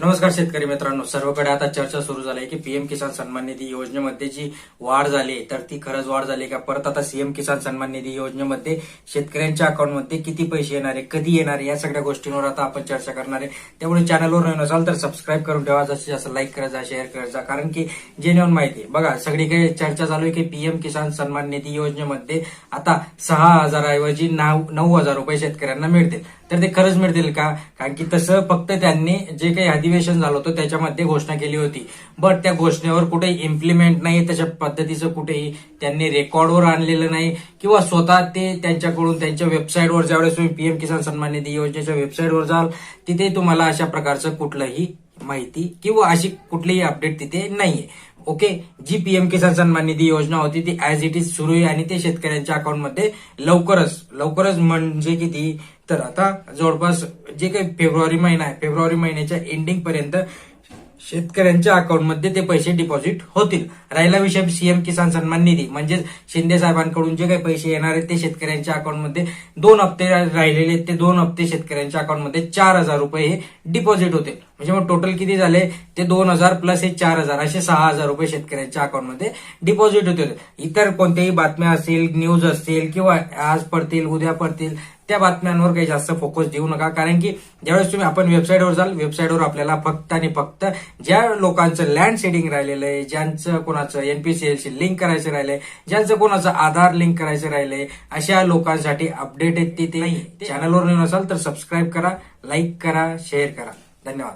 नमस्कार शेतकरी मित्रांनो सर्वकडे आता चर्चा सुरू झाली आहे की पीएम किसान सन्मान निधी योजनेमध्ये जी वाढ झाली तर ती खरंच वाढ झाली का? परत आता सीएम किसान सन्मान निधी योजनेमध्ये शेतकऱ्यांच्या अकाउंटमध्ये किती पैसे येणार आहे कधी येणार आहे या सगळ्या गोष्टींवर आता आपण चर्चा करणार आहे. त्यामुळे चॅनलवर नवीन असाल तर सबस्क्राईब करून ठेवा जसं जास्त लाईक करायचा शेअर करायचा कारण की जेन्युअन माहिती आहे. बघा सगळीकडे चर्चा चालू आहे की पीएम किसान सन्मान निधी योजनेमध्ये आता सहा हजाराऐवजी नऊ नऊ हजार रुपये शेतकऱ्यांना मिळतील. तर ते खरंच मिळतील का? कारण की तसं फक्त त्यांनी जे काही अधिवेशन झालं होतं त्याच्यामध्ये घोषणा केली होती. बट त्या घोषणेवर कुठेही इम्प्लिमेंट नाही तशा पद्धतीचं कुठेही त्यांनी रेकॉर्डवर आणलेलं नाही. किंवा स्वतः ते त्यांच्याकडून त्यांच्या वेबसाईटवर ज्यावेळेस तुम्ही पीएम किसान सन्मान निधी योजनेच्या वेबसाईटवर जाल तिथे तुम्हाला अशा प्रकारचं कुठलंही माहिती किंवा अशी कुठलीही अपडेट तिथे नाहीये. ओके जी पीएम किसान सन्मान निधी योजना होती ती ऍज इट इज सुरू आहे आणि ते शेतकऱ्यांच्या अकाउंटमध्ये लवकरच लवकरच म्हणजे की ती तर आता जवळपास जे काही फेब्रुवारी महिना आहे फेब्रुवारी महिन्याच्या एंडिंग पर्यंत शेतकऱ्यांच्या अकाउंटमध्ये ते पैसे डिपॉझिट होतील. राहिला विषय सीएम किसान सन्मान निधी. म्हणजेच शिंदे साहेबांकडून जे काही पैसे येणार आहेत ते शेतकऱ्यांच्या अकाउंटमध्ये दोन हप्ते राहिलेले आहेत, ते दोन हप्ते शेतकऱ्यांच्या अकाउंटमध्ये चार हजार रुपये हे डिपॉझिट होते म्हणजे मग टोटल किती झाले? ते दोन हजार प्लस हे चार हजार. असे सहा हजार रुपये शेतकऱ्यांच्या अकाउंटमध्ये डिपॉझिट होते इतर कोणत्याही बातम्या असतील न्यूज असतील किंवा आज पडतील उद्या पडतील त्या बातम्यांवर काही जास्त फोकस देऊ नका. कारण की ज्यावेळेस तुम्ही आपण वेबसाईटवर जाल वेबसाईटवर आपल्याला फक्त आणि फक्त ज्या लोकांचं लँड सेडिंग राहिलेलं आहे ज्यांचं कोणाचं एनपीसीएलशी लिंक करायचं राहिलंय ज्यांचं कोणाचं आधार लिंक करायचं राहिलंय अशा लोकांसाठी अपडेट आहेत ते. चॅनलवर नवीन असाल तर सबस्क्राईब करा लाईक करा शेअर करा. धन्यवाद.